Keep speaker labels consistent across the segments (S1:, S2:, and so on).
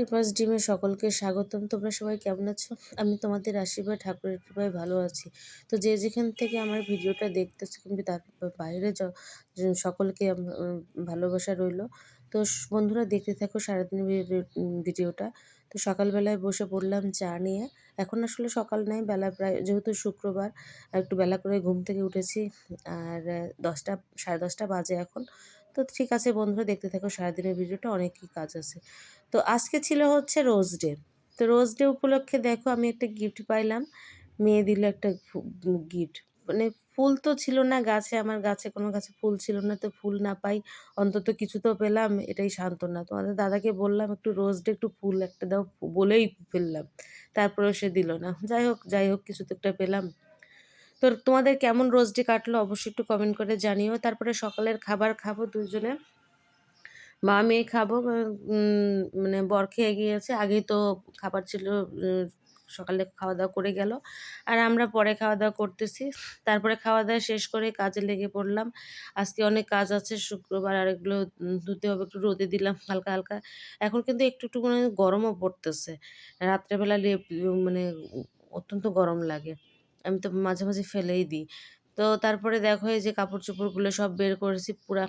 S1: রিপাস ডিমে সকলকে স্বাগতম। তোমরা সবাই কেমন আছো? আমি তোমাদের আশীর্বাদ, ঠাকুরের কৃপায় ভালো আছি। তো যে যেখান থেকে আমার ভিডিওটা দেখতেছো কিন্তু তার বাইরে সকলকে ভালোবাসা রইল। তো বন্ধুরা দেখতে থাকো সারাদিন ভিডিওটা। তো সকালবেলায় বসে পড়লাম চা নিয়ে। এখন আসলে সকাল নাই, বেলা প্রায়, যেহেতু শুক্রবার একটু বেলা করে ঘুম থেকে উঠেছি, আর দশটা, সাড়ে দশটা বাজে এখন। তো ঠিক আছে বন্ধুরা, দেখতে থাকো, সারাদিনের ভিডিওটা অনেক কি কাজ আছে। তো আজকে ছিল হচ্ছে রোজ ডে। তো রোজ ডে উপলক্ষে দেখো আমি একটা গিফট পাইলাম। মেয়ে দিল একটা গিফট। মানে ফুল তো ছিল না গাছে, আমার গাছে কোনো গাছে ফুল ছিল না, তো ফুল না পাই। অন্তত কিছু তো পেলাম, এটাই সান্ত্বনা। তোমাদের দাদাকে বললাম, একটু রোজ ডে একটু ফুল একটা দাও, বলেই ফেললাম। তারপরেও সে দিল না। যাই হোক যাই হোক, কিছু তো একটা পেলাম। তো তোমাদের কেমন রোজ ডে কাটলো অবশ্যই একটু কমেন্ট করে জানিও। তারপরে সকালের খাবার খাব দুজনে। মা, মেয়ে খাব মানে বর খেয়ে গিয়েছে। আগেই তো খাবার ছিল সকালে খাওয়া দাওয়া করে গেল। আর আমরা পরে খাওয়া দাওয়া করতেছি। তারপরে খাওয়া দাওয়া শেষ করে কাজে লেগে পড়লাম। আজকে অনেক কাজ আছে, শুক্রবার আর এগুলো ধুতে হবে, একটু রোদে দিলাম হালকা হালকা। এখন কিন্তু একটু একটু মানে গরমও পড়তেছে। রাত্রেবেলা লেপ মানে অত্যন্ত গরম লাগে। আমি তো মাঝে মাঝে ফেলেই দিই। তো তারপরে দেখো এই যে কাপড় চোপড়গুলো সব বের করেছি, পুরা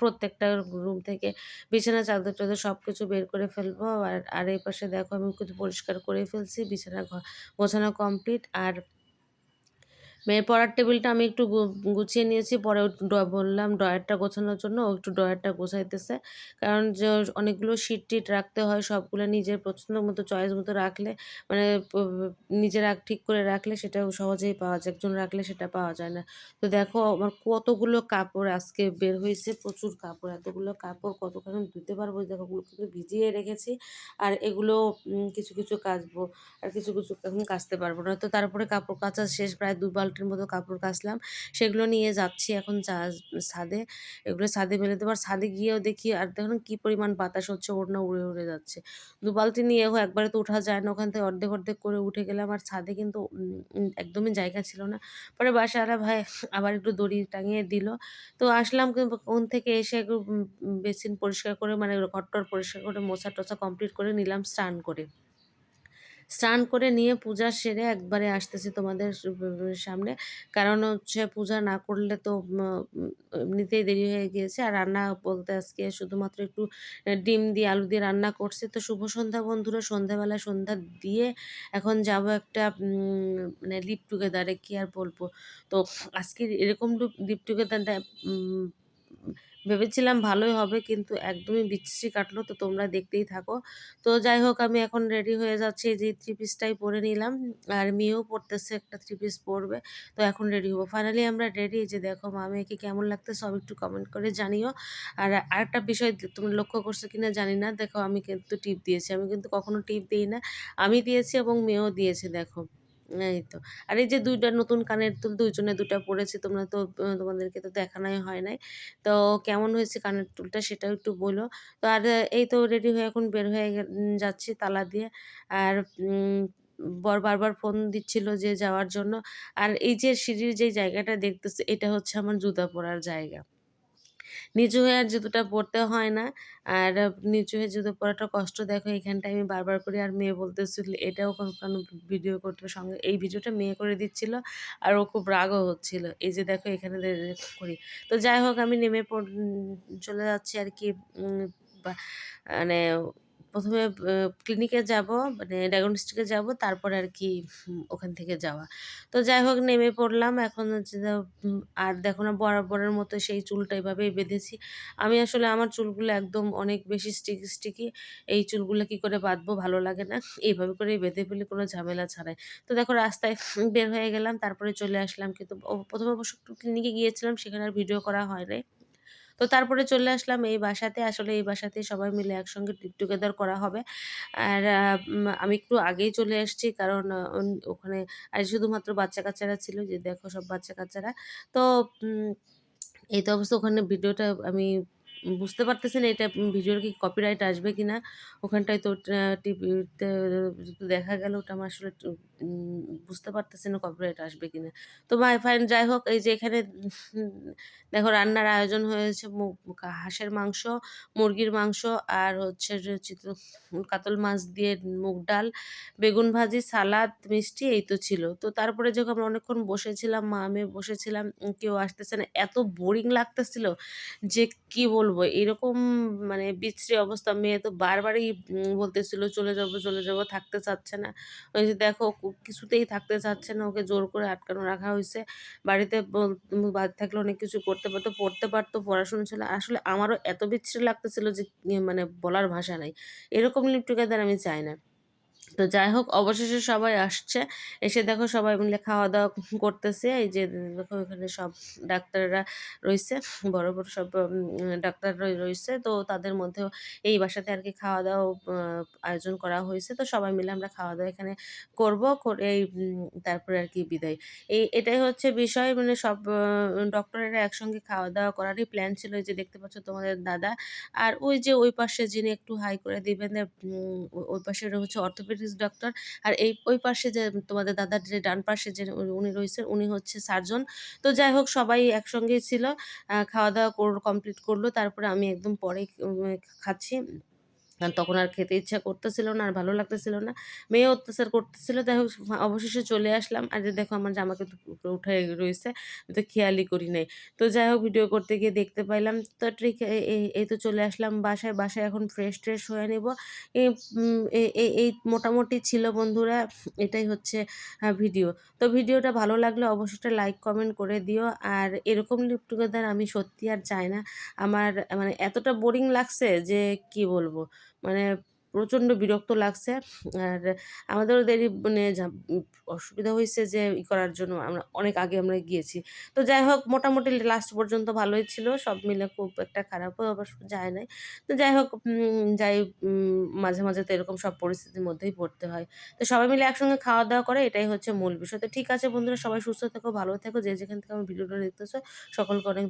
S1: প্রত্যেকটা রুম থেকে বিছানা, চাদর টাদর সব কিছু বের করে ফেলব। আর আর এই পাশে দেখো আমি কিছু পরিষ্কার করে ফেলছি, বিছানা গোছানো কমপ্লিট আর মেয়ের পড়ার টেবিলটা আমি একটু গুছিয়ে নিয়েছি। পরে বললাম ড্রয়ারটা গোছানোর জন্য একটু ড্রয়ারটা গোছাইতেছে। কারণ যে অনেকগুলো শিট টিট রাখতে হয়, সবগুলো নিজের পছন্দ মতো চয়েস মতো রাখলে মানে প- নিজে রাখ ঠিক করে রাখলে সেটা সহজেই পাওয়া যায়। একজন রাখলে সেটা পাওয়া যায় না। তো দেখো, আমার কতগুলো কাপড় আজকে বের হয়েছে, প্রচুর কাপড়, এতগুলো কাপড় কতখানি ধুতে পারব দেখো, ওগুলো কিন্তু ভিজিয়ে রেখেছি আর এগুলো কিছু কিছু কাচবো আর কিছু কিছু এখন কাচতে পারব না। তো তারপরে কাপড় কাচা শেষ, প্রায় দু বালতির মতো কাপড় কাচলাম, সেগুলো নিয়ে যাচ্ছি এখন ছাদে। এগুলো ছাদে মেলে দেবো। আর ছাদে গিয়েও দেখি আর দেখুন কি পরিমাণ বাতাস হচ্ছে, ওড়না উড়ে উড়ে যাচ্ছে। দু বালতি নিয়েও একবারে তো ওঠা যায় না, ওখান থেকে অর্ধেক অর্ধেক করে উঠে গেলাম। আর ছাদে কিন্তু একদমই জায়গা ছিল না। পরে বাসারা ভাই আবার একটু দড়ি টাঙিয়ে দিল। তো আসলাম কোন থেকে এসে একটু বেসিন পরিষ্কার করে মানে ঘরটর পরিষ্কার করে মোছা টোছা কমপ্লিট করে নিলাম, স্নান করে। স্নান করে নিয়ে পূজা সেরে একবারে আসতেছি তোমাদের সামনে। কারণ হচ্ছে পূজা না করলে তো এমনিতেই দেরি হয়ে গিয়েছে। আর রান্না বলতে আজকে শুধুমাত্র একটু ডিম দিয়ে আলু দিয়ে রান্না করছি। তো শুভ সন্ধ্যা বন্ধুরা, সন্ধ্যাবেলা সন্ধ্যা দিয়ে এখন যাব একটা মানে লিপ টুগেদারে কি আর বলব? তো আজকে এরকম লিপ টুগেদারটা ভেবেছিলাম ভালোই হবে, কিন্তু একদমই বিচ্ছিরি কাটলো। তো তোমরা দেখতেই থাকো। তো যাই হোক, আমি এখন রেডি হয়ে যাচ্ছি যে থ্রি পিসটাই পরে নিলাম। আর মেয়েও পরতেছে, একটা থ্রি পিস পরবে। তো এখন রেডি হব। ফাইনালি আমরা রেডি যে দেখো মা মেয়েকে কেমন লাগতে সব একটু কমেন্ট করে জানিও। আর আরেকটা বিষয় তোমরা লক্ষ্য করছ কিনা জানি না। দেখো আমি কিন্তু টিপ দিয়েছি। আমি কিন্তু কখনো টিপ দিই না। আমি দিয়েছি এবং মেয়েও দিয়েছে, দেখো। এই তো। আর এই যে দুইটা নতুন কানের দুল দুইজনে দুটা পরেছি, তোমরা তো তোমাদেরকে তো দেখানোই হয় নাই। তো কেমন হয়েছে কানের দুলটা সেটাও একটু বলো। তো আর এই তো রেডি হয়ে এখন বের হয়ে যাচ্ছি তালা দিয়ে। আর বর বারবার ফোন দিচ্ছিল যে যাওয়ার জন্য। আর এই যে সিঁড়ির যে জায়গাটা দেখতেছে, এটা হচ্ছে আমার জুতা পরার জায়গা। নিচু হয়ে আর জুতোটা পরতে হয় না। আর নিচু হয়ে জুতো পরাটা কষ্ট। দেখো এখানটা আমি বারবার করে আর মেয়ে বলতেছিল, এটাও কোনো ভিডিও করতে সঙ্গে এই ভিডিওটা মেয়ে করে দিচ্ছিল আর ও খুব রাগও হচ্ছিল। এই যে দেখো, এখানে করি। তো যাই হোক, আমি নেমে পড়- চলে যাচ্ছি আর কি মানে প্রথমে ক্লিনিকে যাব মানে ডায়াগনস্টিকে যাব, তারপরে আর কি ওখান থেকে যাওয়া। তো যাই হোক, নেমে পড়লাম। এখন হচ্ছে আর দেখো না, বরাবরের মতো সেই চুলটা এভাবেই বেঁধেছি। আমি আসলে আমার চুলগুলো একদম অনেক বেশি স্টিকি স্টিকি এই চুলগুলো কি করে বাঁধবো ভালো লাগে না। এইভাবে করে বেঁধে ফেলি, কোনো ঝামেলা ছাড়াই। তো দেখো, রাস্তায় বের হয়ে গেলাম, তারপরে চলে আসলাম। কিন্তু প্রথমে অবশ্য ক্লিনিকে গিয়েছিলাম, সেখানে আর ভিডিও করা হয় নাই। তো তারপরে চলে আসলাম এই বাসাতে। আসলে এই বাসাতে সবাই মিলে একসঙ্গে ট্রিপ টুগেদার করা হবে। আর আমি একটু আগেই চলে এসেছি কারণ ওখানে আর শুধুমাত্র বাচ্চা কাচ্চারা ছিল যে দেখো সব বাচ্চা কাচ্চারা তো এই তো অবস্থা। ওখানে ভিডিওটা আমি বুঝতে পারতেছি না এটা ভিডিওর কি কপিরাইট আসবে কি না ওখানটায় তো টিভিতে দেখা গেল, ওটা আমার আসলে বুঝতে পারতেছি না কপিরাইট আসবে কি না তো ভাই ফাইন যাই হোক, এই যে এখানে, দেখো রান্নার আয়োজন হয়েছে হাঁসের মাংস, মুরগির মাংস, আর হচ্ছে কাতল মাছ দিয়ে মুগ ডাল, বেগুন ভাজি, সালাদ, মিষ্টি, এই তো ছিল। তো তারপরে যখন আমরা অনেকক্ষণ বসেছিলাম, মা আমি বসেছিলাম, কেউ আসতেছে না, এত বোরিং লাগতেছিল যে কি বলব? এরকম মানে বিচ্ছিরি অবস্থা। মেয়ে তো বারবারই বলতেছিল, চলে যাব চলে যাব, থাকতে চাচ্ছে না। ওই যে দেখো কিছুতেই থাকতে চাচ্ছে না। ওকে জোর করে আটকানো রাখা হয়েছে। বাড়িতে বাড়ি থাকলে অনেক কিছু করতে পারতো, পড়তে পারতো, পড়াশোনা ছিল। আসলে আমারও এত বিচ্ছিরি লাগতেছিল যে মানে বলার ভাষা নাই। এরকম লিভ টুগেদার আমি চাই না। তো যাই হোক, অবশেষে সবাই আসছে। এসে দেখো সবাই মিলে খাওয়া দাওয়া করতেছে। এই যে দেখো এখানে সব ডাক্তাররা রয়েছে, বড় বড় সব ডাক্তার রয়ে- রয়েছে। তো তাদের মধ্যেও এই বাসাতে আর কি খাওয়া দাওয়া আয়োজন করা হয়েছে। তো সবাই মিলে আমরা খাওয়া দাওয়া এখানে করব, করে এই তারপরে আর কি বিদায়। এই, এটাই হচ্ছে বিষয়। মানে সব ডক্টরেরা একসঙ্গে খাওয়া দাওয়া করারই প্ল্যান ছিল। যে দেখতে পাচ্ছ তোমাদের দাদা। আর ওই যে ওই পাশে যিনি একটু হাই করে দিবেন ওই পাশে হচ্ছে অর্থোপেডিক্স ডক্টর আর এই, ওই পাশে যে তোমাদের দাদার যে ডান পাশে যে উনি রয়েছেন, উনি হচ্ছে সার্জন তো যাই হোক, সবাই একসঙ্গেই ছিল। খাওয়া দাওয়া কমপ্লিট করল। তারপরে আমি একদম পরে খাচ্ছি। আর তখন আর খেতে ইচ্ছা করতেছিল না, আর ভালো লাগতেছিল না। মেয়ে অত্যাচার করতেছিল হোক অবশেষে চলে আসলাম। আর যে দেখো আমার জামাকে উপরে উঠে রয়েছে তো খেয়ালই করি নাই। তো যাই হোক, ভিডিও করতে গিয়ে দেখতে পাইলাম। তো ঠিক এই তো চলে আসলাম বাসায়। বাসায় এখন ফ্রেশ ট্রেশ হয়ে নেব। এই মোটামুটি ছিল বন্ধুরা, এটাই হচ্ছে ভিডিও। তো ভিডিওটা ভালো লাগলে অবশ্যই লাইক কমেন্ট করে দিও। আর এরকম লিভ টুগেদার আমি সত্যি আর চাই না। আমার মানে এতটা বোরিং লাগছে যে কি বলব? মানে প্রচণ্ড বিরক্ত লাগছে। আর আমাদেরও দেরি মানে অসুবিধা হয়েছে যে ই করার জন্য আমরা অনেক আগে আমরা গিয়েছি। তো যাই হোক, মোটামুটি লাস্ট পর্যন্ত ভালোই ছিল। সব মিলে খুব একটা খারাপও আবার যায় নাই। তো যাই হোক যাই মাঝে মাঝে তো এরকম সব পরিস্থিতির মধ্যেই পড়তে হয়। তো সবাই মিলে একসঙ্গে খাওয়া দাওয়া করে, এটাই হচ্ছে মূল বিষয়। তো ঠিক আছে বন্ধুরা, সবাই সুস্থ থেকো, ভালো থেকো, যে যেখান থেকে আমার ভিডিওটা দেখতেছো, সকলকে অনেক।